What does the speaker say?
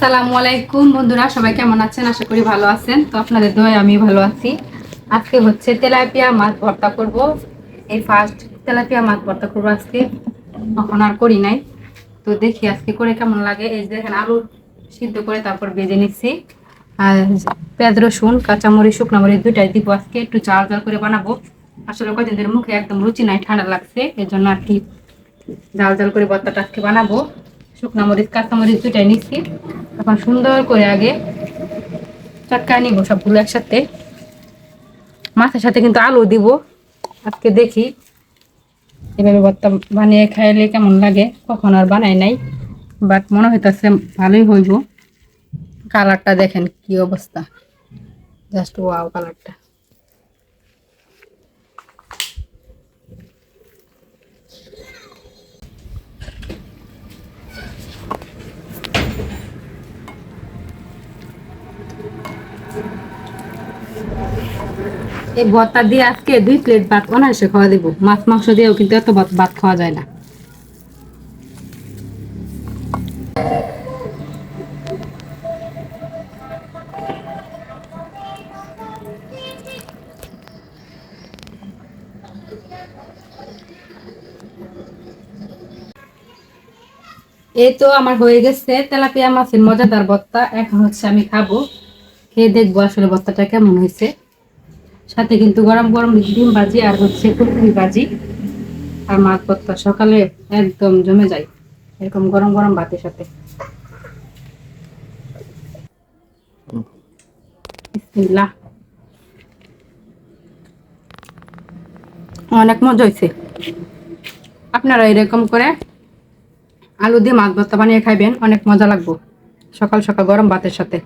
আসসালামু আলাইকুম। বন্ধুরা, সবাই কেমন আছেন? আশা করি ভালো আছেন। তো আপনাদের দোয়ায় আমি ভালো আছি। আজকে হচ্ছে তেলাপিয়া মাছ ভর্তা করব। এই ফার্স্ট তেলাপিয়া মাছ ভর্তা করব আজকে। এখন আর করি নাই। তো দেখি আজকে করে কেমন লাগে। এই দেখেন, আলু সিদ্ধ করে তারপর ভেজে নিচ্ছি। আর পেঁয়াজ, রসুন, কাঁচামরিচ, শুকনো মরিচ দুইটাই দিব আজকে। একটু চাল চাল করে বানাবো। আসলে কদিন ধরে মুখে একদম রুচি নাই, ঠান্ডা লাগছে। এর জন্য আর কি জাল জাল করে ভর্তাটা আজকে বানাবো। শুকনো মরিচ কাঁচা মরিচ দুইটাই নিচ্ছি। এখন সুন্দর করে আগে চটকায় নিব সবগুলো একসাথে। মাছের সাথে কিন্তু আলু দিব। আজকে দেখি এভাবে ভর্তা বানিয়ে খাইলে কেমন লাগে, কখন আর বানাই নাই বাট মনে হইতেছে ভালোই হইব। কালারটা দেখেন কি অবস্থা। জাস্ট ওয়াও কালারটা এই ভর্তা দিয়ে আজকে দুই প্লেট ভাত অনায়াসে খাওয়া দেবো। মাছ, মাংস দিয়েও কিন্তু এত ভাত খাওয়া যায় না। এই তো আমার হয়ে গেছে তেলাপিয়া মাছের মজাদার ভর্তা। এখন হচ্ছে আমি খাব। খেয়ে দেখব আসলে ভর্তাটা কেমন হয়েছে। সাথে কিন্তু গরম গরম ডিম ভাজি আর হচ্ছে ফুলকপি ভাজি। আর মাছ ভর্তা সকালে একদম জমে যায়, এরকম গরম গরম ভাতের সাথে। অনেক মজা হয়েছে আপনারা এরকম করে আলু দিয়ে মাছ ভর্তা বানিয়ে খাইবেন, অনেক মজা লাগবো। সকাল সকাল গরম ভাতের সাথে।